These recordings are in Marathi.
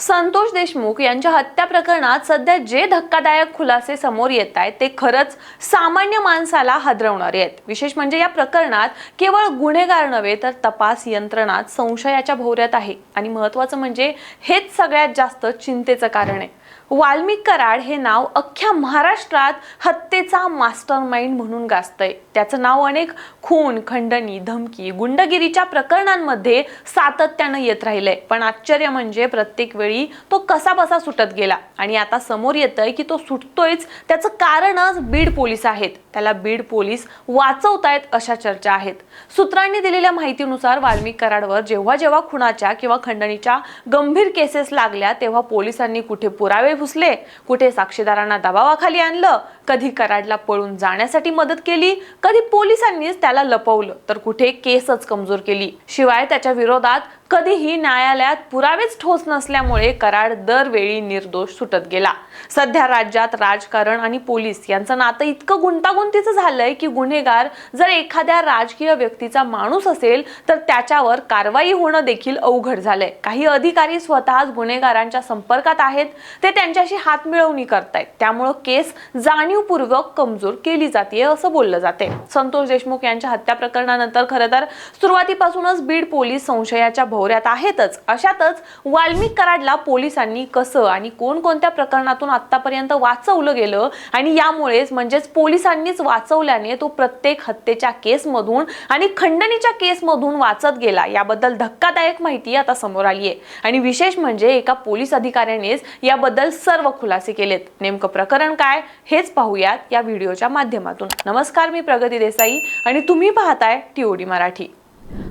संतोष देशमुख यांच्या हत्या प्रकरणात सध्या जे धक्कादायक खुलासे समोर येत आहेत ते खरंच सामान्य माणसाला हादरवणारे आहेत. विशेष म्हणजे या प्रकरणात केवळ गुन्हेगार नव्हे तर तपास यंत्रणात संशयाच्या भोवऱ्यात आहे. आणि महत्वाचं म्हणजे हेच सगळ्यात जास्त चिंतेचं कारण आहे. वाल्मिक कराड हे नाव अख्ख्या महाराष्ट्रात हत्येचा मास्टर माइंड म्हणून गाजतंय. त्याचं नाव अनेक खून खंडणी धमकी गुंडगिरीच्या प्रकरणांमध्ये सातत्यानं येत राहिलंय. पण आश्चर्य म्हणजे प्रत्येक वेळी तो कसा बसा सुटत गेला. आणि आता समोर येतंय की तो सुटतोयच. त्याचं कारणच बीड पोलीस आहेत. त्याला बीड पोलीस वाचवतायत अशा चर्चा आहेत. सूत्रांनी दिलेल्या माहितीनुसार वाल्मिक कराडवर जेव्हा जेव्हा खुनाच्या किंवा खंडणीच्या गंभीर केसेस लागल्या तेव्हा पोलिसांनी कुठे पुरा पुरावे भुसले कुठे साक्षीदारांना दबावाखाली आणलं? कधी कराडला पळून जाण्यासाठी मदत केली कधी पोलिसांनीच त्याला लपवलं तर कुठे केसच कमजोर केली. शिवाय त्याच्या विरोधात कधीही न्यायालयात पुरावेच ठोस नसल्यामुळे कराड दरवेळी निर्दोष सुटत गेला. सध्या राज्यात राजकारण आणि पोलीस यांचं नातं इतकं गुंतागुंतीचं झालंय की गुन्हेगार जर एखाद्या राजकीय व्यक्तीचा माणूस असेल तर त्याच्यावर कारवाई होणं देखील अवघड झालंय. काही अधिकारी स्वतःच गुन्हेगारांच्या संपर्कात आहेत ते त्यांच्याशी हातमिळवणी करतायत. त्यामुळं केस जाणीव जाणीवपूर्वक कमजोर केली जाते असं बोललं जाते. संतोष देशमुख यांच्या हत्या प्रकरणानंतर खरं तर सुरुवातीपासूनच बीड पोलीस संशयाच्या भोवऱ्यात आहेतच. अशातच वाल्मिक कराडला पोलिसांनी कसं आणि कोणकोणत्या प्रकरणातून आतापर्यंत वाचवलं गेलं आणि यामुळेच म्हणजेच पोलिसांनीच वाचवल्याने तो प्रत्येक हत्येच्या केसमधून आणि खंडणीच्या केसमधून वाचत गेला याबद्दल धक्कादायक माहिती आता समोर आली आहे. आणि विशेष म्हणजे एका पोलीस अधिकाऱ्यानेच याबद्दल सर्व खुलासे केलेत. नेमकं प्रकरण काय हेच पाहूयात या व्हिडिओच्या माध्यमातून. नमस्कार मी प्रगती देसाई आणि तुम्ही पाहताय टीओडी मराठी.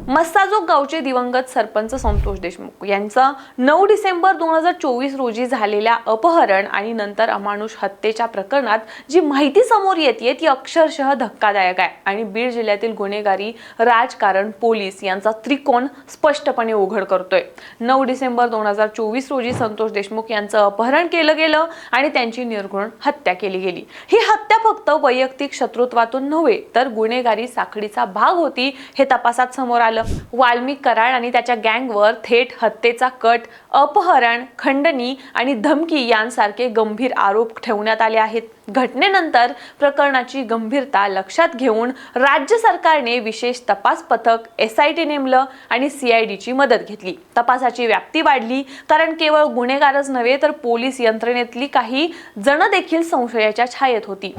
मस्साजोग गावचे दिवंगत सरपंच संतोष देशमुख यांचा नऊ डिसेंबर दोन हजार चोवीस रोजी झालेल्या अपहरण आणि नंतर अमानुष हत्येच्या प्रकरणात जी माहिती समोर येते ती अक्षरशः धक्कादायक आहे. आणि बीड जिल्ह्यातील गुन्हेगारी राजकारण पोलीस यांचा त्रिकोण स्पष्टपणे उघड करतोय. नऊ डिसेंबर दोन हजार चोवीस रोजी संतोष देशमुख यांचं अपहरण केलं गेलं आणि त्यांची निर्घृण हत्या केली गेली. ही हत्या फक्त वैयक्तिक शत्रुत्वातून नव्हे तर गुन्हेगारी साखळीचा भाग होती हे तपासात समोर आलं. वाल्मिक कराड आणि त्याच्या गँगवर थेट हत्येचा कट अपहरण खंडणी आणि धमकी यांसारखे गंभीर आरोप ठेवण्यात आले आहेत. घटनेनंतर प्रकरणाची गंभीरता लक्षात घेऊन राज्य सरकारने विशेष तपास पथक एस आय टी नेमलं आणि सीआयडीची मदत घेतली. तपासाची व्याप्ती वाढली कारण केवळ गुन्हेगारच नव्हे तर पोलीस यंत्रणेतली काही जण देखील संशयाच्या छायेत होती.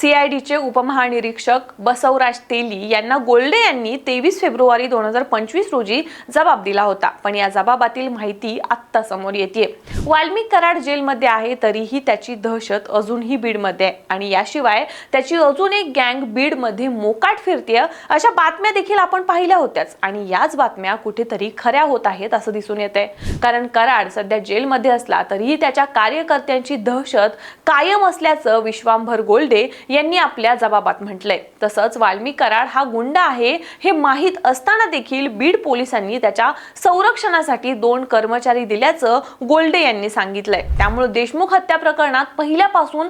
सीआयडीचे उपमहानिरीक्षक बसवराज तेली यांना गोल्डे यांनी तेवीस फेब्रुवारी दोन हजार पंचवीस रोजी जबाब दिला होता. पण या जबाबातील माहिती आत्ता समोर येते वाल्मिक कराड जेलमध्ये आहे तरीही त्याची दहशत अजूनही बीडमध्ये. मध्ये आणि याशिवाय त्याची अजून एक गँग बीडमध्ये मोकाट फिरतीय अशा बातम्या देखील आपण पाहिल्या होत्याच. आणि याच बातम्या कुठेतरी खऱ्या होत आहेत असं दिसून येते कारण कराड सध्या जेलमध्ये असला तरीही त्याच्या कार्यकर्त्यांची दहशत कायम असल्याचं विश्वांभर गोल्डे यांनी आपल्या जबाबात म्हटलंय. तसंच वाल्मिक कराड हा गुंड आहे हे माहीत असताना देखील बीड पोलिसांनी त्याच्या संरक्षणासाठी दोन कर्मचारी दिल्याचं गोल्डे यांनी सांगितलंय. त्यामुळे देशमुख हत्या प्रकरणात पहिल्यापासून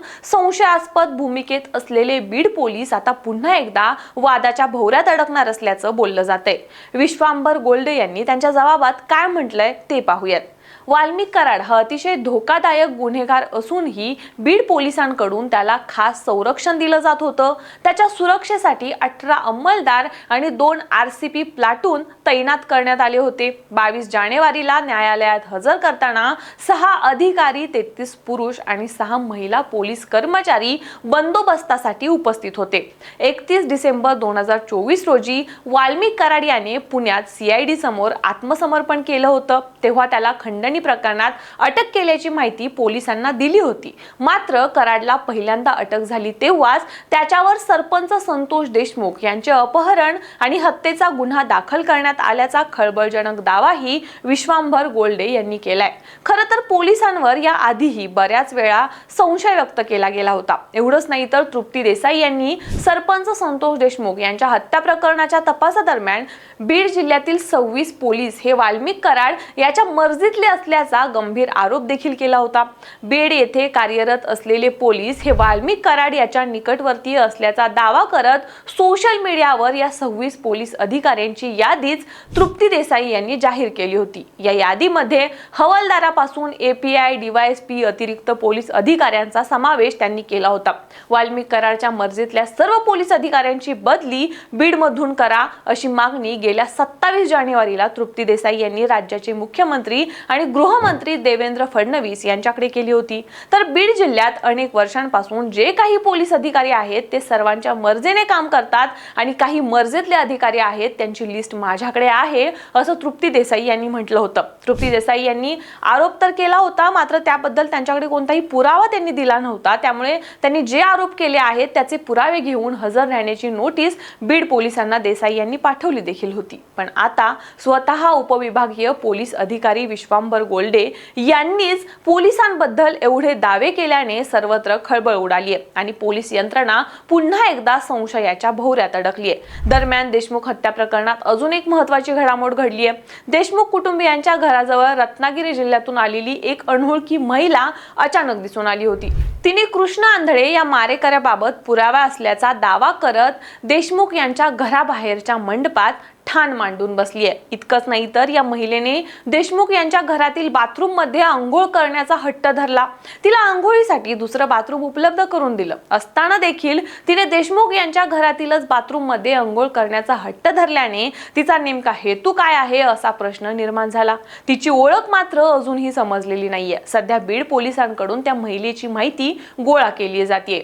संशयास्पद भूमिकेत असलेले बीड पोलीस आता पुन्हा एकदा वादाच्या भोवऱ्यात अडकणार असल्याचं बोललं जातंय. विश्वांबर गोल्डे यांनी त्यांच्या जबाबात काय म्हटलंय ते पाहूयात. वाल्मिक कराड हा अतिशय धोकादायक गुन्हेगार असूनही बीड पोलिसांकडून त्याला खास संरक्षण दिलं जात होतं. त्याच्या सुरक्षेसाठी अठरा अंमलदार आणि दोन आर सी पी प्लाटून तैनात करण्यात आले होते. बावीस जानेवारीला न्यायालयात हजर करताना सहा अधिकारी तेहतीस पुरुष आणि सहा महिला पोलीस कर्मचारी बंदोबस्तासाठी उपस्थित होते. एकतीस डिसेंबर दोन हजार चोवीस रोजी वाल्मिक कराड याने पुण्यात सीआयडी समोर आत्मसमर्पण केलं होतं. तेव्हा त्याला खंडणी प्रकरणात अटक केल्याची माहिती पोलिसांना दिली होती. मात्र कराडला पहिल्यांदा अटक झाली तेव्हाच त्याच्यावर सरपंच संतोष देशमुख यांचे अपहरण आणि हत्येचा गुन्हा दाखल करण्यात आल्याचा खळबळजनक दावाही विश्वांभर गोल्डे यांनी केलाय. खरं तर पोलिसांवर या आधीही बऱ्याच वेळा संशय व्यक्त केला गेला होता. एवढंच नाही तर तृप्ती देसाई यांनी सरपंच संतोष देशमुख यांच्या हत्या प्रकरणाच्या तपासादरम्यान बीड जिल्ह्यातील सव्वीस पोलीस हे वाल्मिक कराड याच्या मर्जीतले असल्याचा गंभीर आरोप देखील केला होता. बीड येथे कार्यरत असलेले पोलीस हे वाल्मिक कराड याच्या निकटवर्तीय असल्याचा दावा करत सोशल मीडियावर या सव्वीस पोलीस अधिकाऱ्यांची यादीच तृप्ती देसाई यांनी जाहीर केली होती. या यादीमध्ये हवालदारापासून एपीआय डीवायएसपी अतिरिक्त पोलीस अधिकाऱ्यांचा समावेश त्यांनी केला होता. वाल्मिक कराडच्या मर्जीतल्या सर्व पोलीस अधिकाऱ्यांची बदली बीडमधून करा अशी मागणी गेल्या सत्तावीस जानेवारीला तृप्ती देसाई यांनी राज्याचे मुख्यमंत्री आणि गृहमंत्री देवेंद्र फडणवीस यांच्याकडे केली होती. तर बीड जिल्ह्यात अनेक वर्षांपासून जे काही पोलीस अधिकारी आहेत ते सर्वांच्या मर्जीने काम करतात आणि काही मर्जीतले अधिकारी आहेत त्यांची लिस्ट माझ्याकडे आहे असं तृप्ती देसाई यांनी म्हटलं होतं. तृप्ती देसाई यांनी आरोप तर केला होता मात्र त्याबद्दल त्यांच्याकडे कोणताही पुरावा त्यांनी दिला नव्हता. त्यामुळे त्यांनी जे आरोप केले आहेत त्याचे पुरावे घेऊन हजर राहण्याची नोटीस बीड पोलिसांना देसाई यांनी पाठवली देखील होती. पण आता स्वतः उपविभागीय पोलीस अधिकारी विश्वांबर गोल्डे यांनीच पोलिसांबद्दल एवढे दावे केल्याने सर्वत्र खळबळ उडाली आहे. आणि पोलीस यंत्रणा पुन्हा एकदा संशयाच्या भोवऱ्यात अडकली आहे. दरम्यान देशमुख हत्या प्रकरणात अजून एक महत्वाची घडामोड घडली आहे. देशमुख कुटुंबियांच्या घराजवळ रत्नागिरी जिल्ह्यातून आलेली एक अनोळखी महिला अचानक दिसून आली होती. तिने कृष्ण आंधळे या मारेकऱ्याबाबत पुरावा असल्याचा दावा करत देशमुख यांच्या घराबाहेरच्या मंडपात ठाण मांडून बसली आहे इतकंच नाही तर या महिलेने देशमुख यांच्या घरातील बाथरूममध्ये आंघोळ करण्याचा हट्ट धरला. तिला आंघोळीसाठी दुसरं बाथरूम उपलब्ध करून दिलं. असताना देखील तिने देशमुख यांच्या घरातीलच बाथरूममध्ये आंघोळ करण्याचा हट्ट धरल्याने तिचा नेमका हेतू काय आहे असा प्रश्न निर्माण झाला. तिची ओळख मात्र अजूनही समजलेली नाहीये. सध्या बीड पोलिसांकडून त्या महिलेची माहिती गोळा केली जाते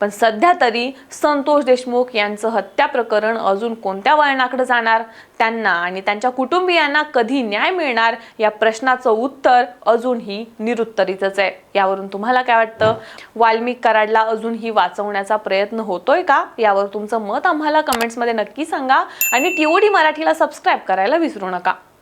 पण सध्या तरी संतोष देशमुख यांचं हत्या प्रकरण अजून कोणत्या वळणाकडे जाणार? त्यांना आणि त्यांच्या कुटुंबियांना कधी न्याय मिळणार या प्रश्नाचं उत्तर अजूनही निरुत्तरीच आहे. यावरून तुम्हाला काय वाटतं? वाल्मिक कराडला अजूनही वाचवण्याचा प्रयत्न होतोय का? यावर तुमचं मत आम्हाला कमेंट्समध्ये नक्की सांगा आणि टीओडी मराठीला सबस्क्राईब करायला विसरू नका.